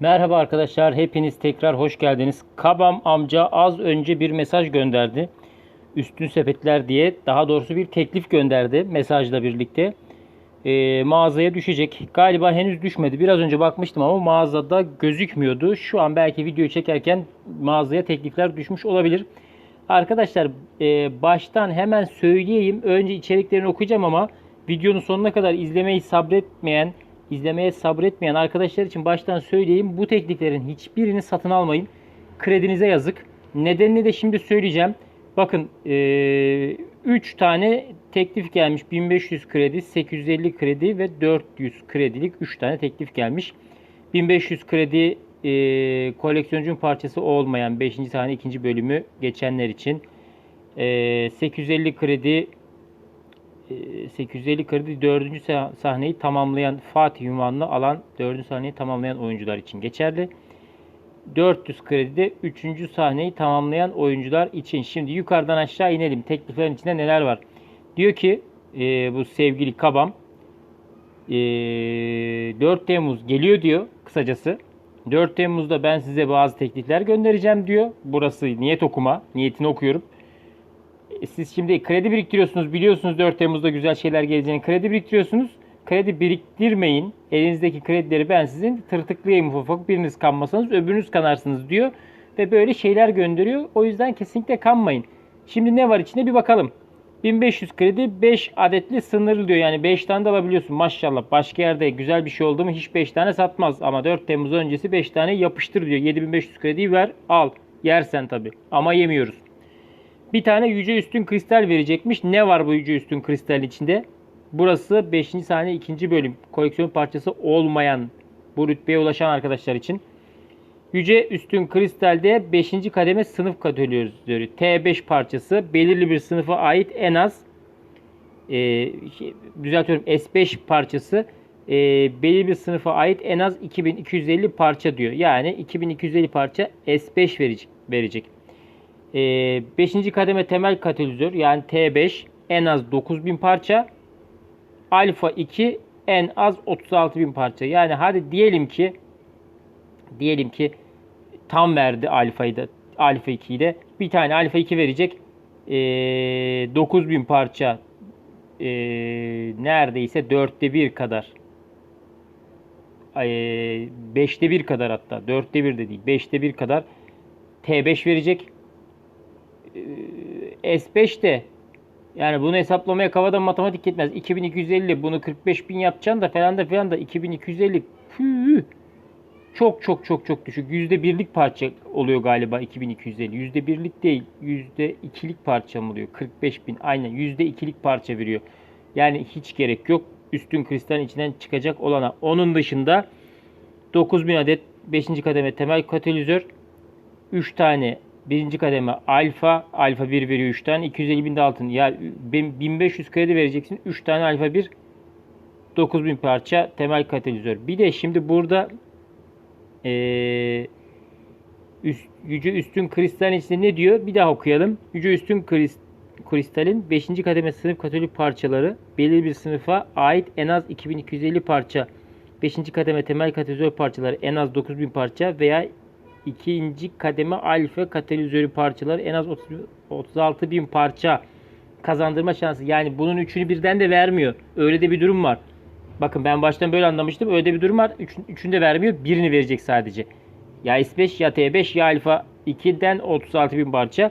Merhaba arkadaşlar, hepiniz tekrar hoş geldiniz. Kabam amca az önce bir mesaj gönderdi. Üstün sepetler diye, daha doğrusu bir teklif gönderdi mesajla birlikte. Ee, mağazaya düşecek. Galiba henüz düşmedi. Biraz önce bakmıştım ama mağazada gözükmüyordu. Şu an belki videoyu çekerken mağazaya teklifler düşmüş olabilir. Arkadaşlar e, baştan hemen söyleyeyim. Önce içeriklerini okuyacağım ama videonun sonuna kadar izlemeyi sabretmeyen, izlemeye sabretmeyen arkadaşlar için baştan söyleyeyim. Bu tekliflerin hiçbirini satın almayın. Kredinize yazık. Nedenini de şimdi söyleyeceğim. Bakın 3 tane teklif gelmiş. 1500 kredi, 850 kredi ve 400 kredilik 3 tane teklif gelmiş. 1500 kredi e, koleksiyoncunun parçası olmayan 5. sahne 2. bölümü geçenler için. E, 850 kredi e, 850 kredi 4. sah- sahneyi tamamlayan Fatih ünvanını alan 4. sahneyi tamamlayan oyuncular için geçerli. 400 kredi de 3. sahneyi tamamlayan oyuncular için. Şimdi yukarıdan aşağı inelim. Tekliflerin içinde neler var? Diyor ki e, bu sevgili Kabam e, 4 Temmuz geliyor diyor kısacası. 4 Temmuz'da ben size bazı teklifler göndereceğim diyor. Burası niyet okuma. Niyetini okuyorum. E, Siz şimdi kredi biriktiriyorsunuz. Biliyorsunuz 4 Temmuz'da güzel şeyler geleceğini. Kredi biriktiriyorsunuz. Kredi biriktirmeyin. Elinizdeki kredileri ben sizin tırtıklayayım ufak. Biriniz kanmasanız öbürünüz kanarsınız diyor. Ve böyle şeyler gönderiyor. O yüzden kesinlikle kanmayın. Şimdi ne var içinde bir bakalım. 1500 kredi 5 adetli sınırlı diyor. Yani 5 tane de alabiliyorsun maşallah. Başka yerde güzel bir şey oldu mu hiç 5 tane satmaz. Ama 4 Temmuz öncesi 5 tane yapıştır diyor. 7500 krediyi ver al. Yersen tabi. Ama yemiyoruz. Bir tane yüce üstün kristal verecekmiş. Ne var bu yüce üstün kristalin içinde? Burası 5. sahne 2. bölüm. Koleksiyon parçası olmayan bu rütbeye ulaşan arkadaşlar için. Yüce üstün kristalde 5. kademe sınıf kategorileri. T5 parçası belirli bir sınıfa ait en az e, şey, düzeltiyorum S5 parçası e, belirli bir sınıfa ait en az 2250 parça diyor. Yani 2250 parça S5 verecek. verecek. 5. kademe temel katalizör yani T5 en az 9000 parça. Alfa 2 en az 36000 parça. Yani hadi diyelim ki diyelim ki tam verdi alfayı da alfa 2'yi de bir tane alfa 2 verecek. Ee, 9000 parça ee, neredeyse 4'te 1 kadar. Ee, 5'te 1 kadar hatta. 4'te 1 de değil. 5'te 1 kadar T5 verecek. Ee, S5 de yani bunu hesaplamaya kavadan matematik yetmez. 2250 bunu 45.000 yapacaksın da falan da falan da 2250 püh, çok çok çok çok düşük. Yüzde birlik parça oluyor galiba 2250. Yüzde birlik değil. Yüzde ikilik parça mı oluyor? 45 bin. Aynen yüzde ikilik parça veriyor. Yani hiç gerek yok. Üstün kristalin içinden çıkacak olana. Onun dışında 9000 adet 5. kademe temel katalizör. 3 tane birinci kademe alfa. Alfa 1 veriyor 3 tane. 250 bin de altın. Ya 1500 kredi vereceksin. 3 tane alfa 1. 9000 parça temel katalizör. Bir de şimdi burada ee, üst, yüce üstün kristalin içinde ne diyor? Bir daha okuyalım. Yüce üstün krist, kristalin 5. kademe sınıf katolik parçaları belirli bir sınıfa ait en az 2250 parça. 5. kademe temel katalizör parçaları en az 9000 parça veya 2. kademe alfa katalizörü parçaları en az 36000 parça kazandırma şansı. Yani bunun üçünü birden de vermiyor. Öyle de bir durum var. Bakın ben baştan böyle anlamıştım. Öyle bir durum var. Üç, üçünü de vermiyor. Birini verecek sadece. Ya S5 ya T5 ya Alfa 2'den 36 bin parça.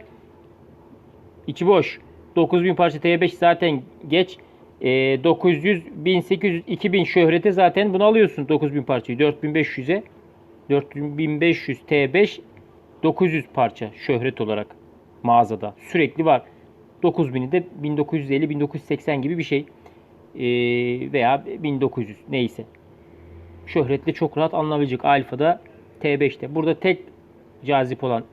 İçi boş. 9000 parça T5 zaten geç. E, 900, 1800, 2000 şöhrete zaten bunu alıyorsun 9000 parçayı. 4500'e 4500 T5 900 parça şöhret olarak mağazada. Sürekli var. 9000'i de 1950 1980 gibi bir şey. Ee, veya 1900 neyse. Şöhretle çok rahat alınabilecek Alfa'da T5'te. Burada tek cazip olan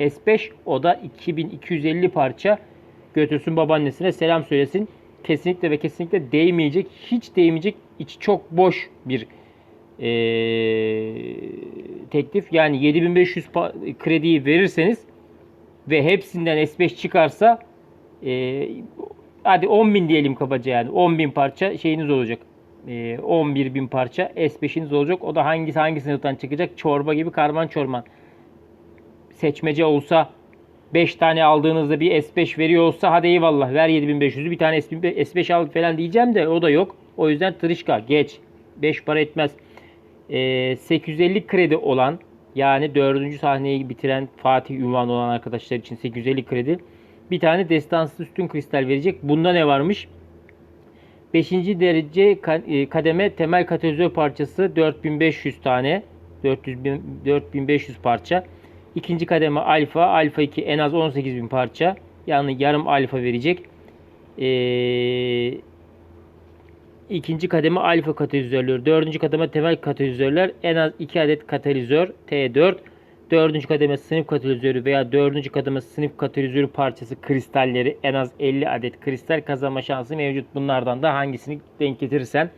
S5 o da 2250 parça götürsün babaannesine selam söylesin. Kesinlikle ve kesinlikle değmeyecek, hiç değmeyecek, içi çok boş bir ee, teklif. Yani 7500 krediyi verirseniz ve hepsinden S5 çıkarsa e, hadi 10 bin diyelim kabaca yani 10 bin parça şeyiniz olacak. e, 11 bin parça S5'iniz olacak. O da hangisi hangi sınıftan çıkacak? Çorba gibi karman çorman. Seçmece olsa 5 tane aldığınızda bir S5 veriyor olsa hadi eyvallah ver 7500'ü bir tane S5 al falan diyeceğim de o da yok. O yüzden tırışka geç. 5 para etmez. Ee, 850 kredi olan yani 4. sahneyi bitiren Fatih ünvanı olan arkadaşlar için 850 kredi. Bir tane destansız üstün kristal verecek. Bunda ne varmış? 5. derece e, kademe temel katalizör parçası 4500 tane. 400 bin, 4500 parça. İkinci kademe alfa. Alfa 2 en az 18.000 parça. Yani yarım alfa verecek. Ee, ikinci kademe alfa katalizörler. Dördüncü kademe temel katalizörler. En az 2 adet katalizör T4. Dördüncü kademe sınıf katalizörü veya dördüncü kademe sınıf katalizörü parçası kristalleri en az 50 adet kristal kazanma şansı mevcut. Bunlardan da hangisini denk getirirsen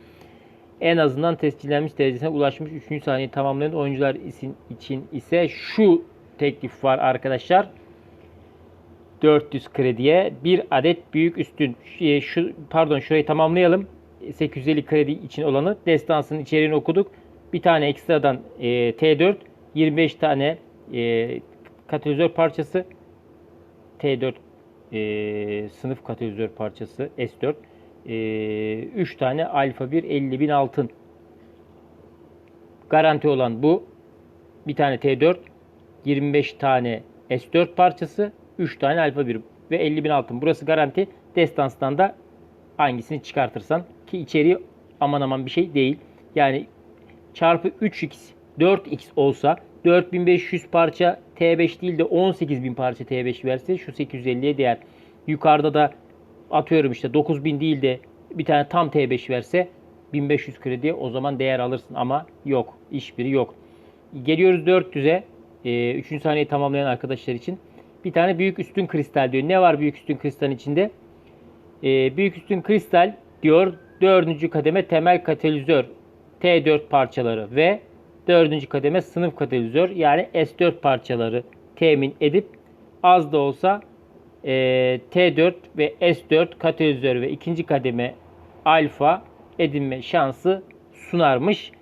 en azından tescillenmiş derecesine ulaşmış 3. saniye tamamlayan oyuncular için ise şu teklif var arkadaşlar. 400 krediye bir adet büyük üstün Şu- şu pardon şurayı tamamlayalım. 850 kredi için olanı destansının içeriğini okuduk. Bir tane ekstradan e, T4 25 tane e, katalizör parçası. T4 e, sınıf katalizör parçası S4 e, 3 tane alfa 1 50 bin altın. Garanti olan bu. Bir tane T4 25 tane S4 parçası 3 tane alfa 1 ve 50 bin altın. Burası garanti. Destanstan da hangisini çıkartırsan ki içeriği aman aman bir şey değil yani çarpı 3x 4x olsa 4500 parça T5 değil de 18000 parça T5 verse şu 850'ye değer. Yukarıda da atıyorum işte 9000 değil de bir tane tam T5 verse 1500 kredi o zaman değer alırsın ama yok. Hiçbiri yok. Geliyoruz 400'e. 3. saniyeyi tamamlayan arkadaşlar için. Bir tane büyük üstün kristal diyor. Ne var büyük üstün kristalin içinde? Ee, büyük üstün kristal diyor 4. kademe temel katalizör T4 parçaları ve 4. kademe sınıf katalizör yani S4 parçaları temin edip az da olsa e, T4 ve S4 katalizör ve ikinci kademe alfa edinme şansı sunarmış.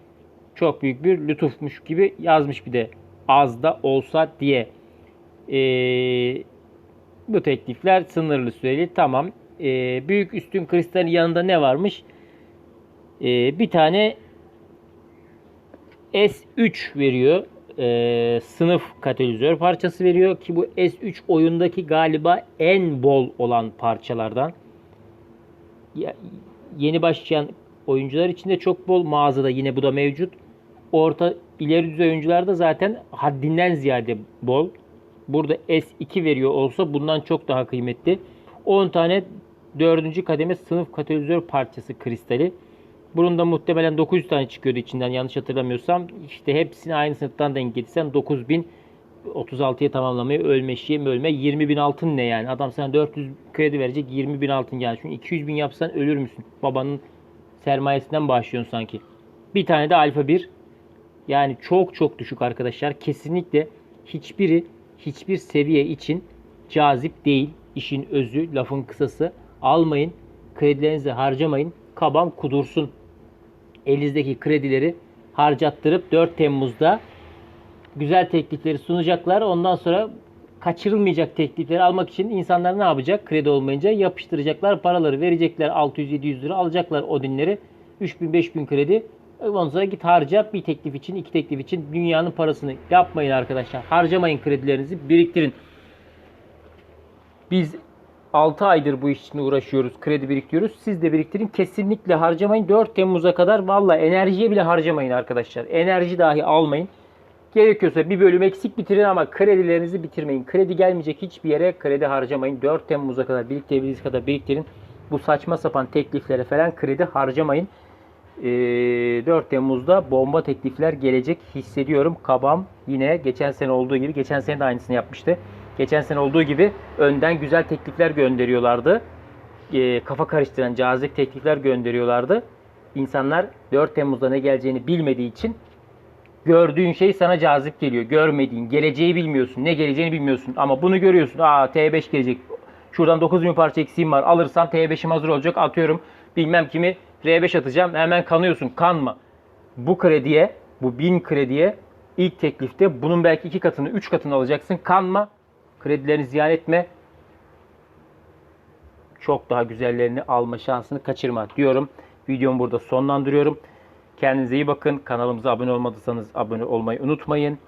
Çok büyük bir lütufmuş gibi yazmış bir de az da olsa diye. E, bu teklifler sınırlı süreli tamam. E, büyük üstün kristalin yanında ne varmış? E, bir tane S3 veriyor. Ee, sınıf katalizör parçası veriyor ki bu S3 oyundaki galiba en bol olan parçalardan. Ya, yeni başlayan oyuncular için de çok bol mağazada yine bu da mevcut. Orta ileri düzey oyuncularda zaten haddinden ziyade bol. Burada S2 veriyor olsa bundan çok daha kıymetli. 10 tane 4. kademe sınıf katalizör parçası kristali. Bunun da muhtemelen 900 tane çıkıyordu içinden yanlış hatırlamıyorsam. İşte hepsini aynı sınıftan denk getirsen 9036'ya tamamlamayı ölme şiye ölme 20 bin altın ne yani? Adam sana 400 kredi verecek 20 bin altın yani. Çünkü 200 bin yapsan ölür müsün? Babanın sermayesinden başlıyorsun sanki. Bir tane de alfa 1. Yani çok çok düşük arkadaşlar. Kesinlikle hiçbiri hiçbir seviye için cazip değil. İşin özü, lafın kısası. Almayın. Kredilerinizi harcamayın. Kabam kudursun elinizdeki kredileri harcattırıp 4 Temmuz'da güzel teklifleri sunacaklar. Ondan sonra kaçırılmayacak teklifleri almak için insanlar ne yapacak? Kredi olmayınca yapıştıracaklar paraları verecekler 600-700 lira alacaklar Odin'leri 3000-5000 kredi. Ondan sonra git harca bir teklif için iki teklif için dünyanın parasını yapmayın arkadaşlar. Harcamayın kredilerinizi biriktirin. Biz 6 aydır bu iş için uğraşıyoruz. Kredi biriktiriyoruz. Siz de biriktirin. Kesinlikle harcamayın. 4 Temmuz'a kadar valla enerjiye bile harcamayın arkadaşlar. Enerji dahi almayın. Gerekiyorsa bir bölüm eksik bitirin ama kredilerinizi bitirmeyin. Kredi gelmeyecek hiçbir yere kredi harcamayın. 4 Temmuz'a kadar biriktirebildiğiniz kadar biriktirin. Bu saçma sapan tekliflere falan kredi harcamayın. Ee, 4 Temmuz'da bomba teklifler gelecek hissediyorum. Kabam yine geçen sene olduğu gibi geçen sene de aynısını yapmıştı. Geçen sene olduğu gibi önden güzel teklifler gönderiyorlardı. Ee, kafa karıştıran cazip teklifler gönderiyorlardı. İnsanlar 4 Temmuz'da ne geleceğini bilmediği için gördüğün şey sana cazip geliyor. Görmediğin, geleceği bilmiyorsun. Ne geleceğini bilmiyorsun. Ama bunu görüyorsun. Aa T5 gelecek. Şuradan 9000 parça eksiğim var. Alırsam T5'im hazır olacak. Atıyorum bilmem kimi R5 atacağım. Hemen kanıyorsun. Kanma. Bu krediye, bu 1000 krediye ilk teklifte bunun belki iki katını, üç katını alacaksın. Kanma. Kredilerini ziyan etme. Çok daha güzellerini alma şansını kaçırma diyorum. Videomu burada sonlandırıyorum. Kendinize iyi bakın. Kanalımıza abone olmadıysanız abone olmayı unutmayın.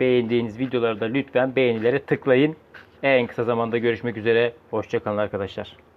Beğendiğiniz videoları da lütfen beğenilere tıklayın. En kısa zamanda görüşmek üzere. Hoşçakalın arkadaşlar.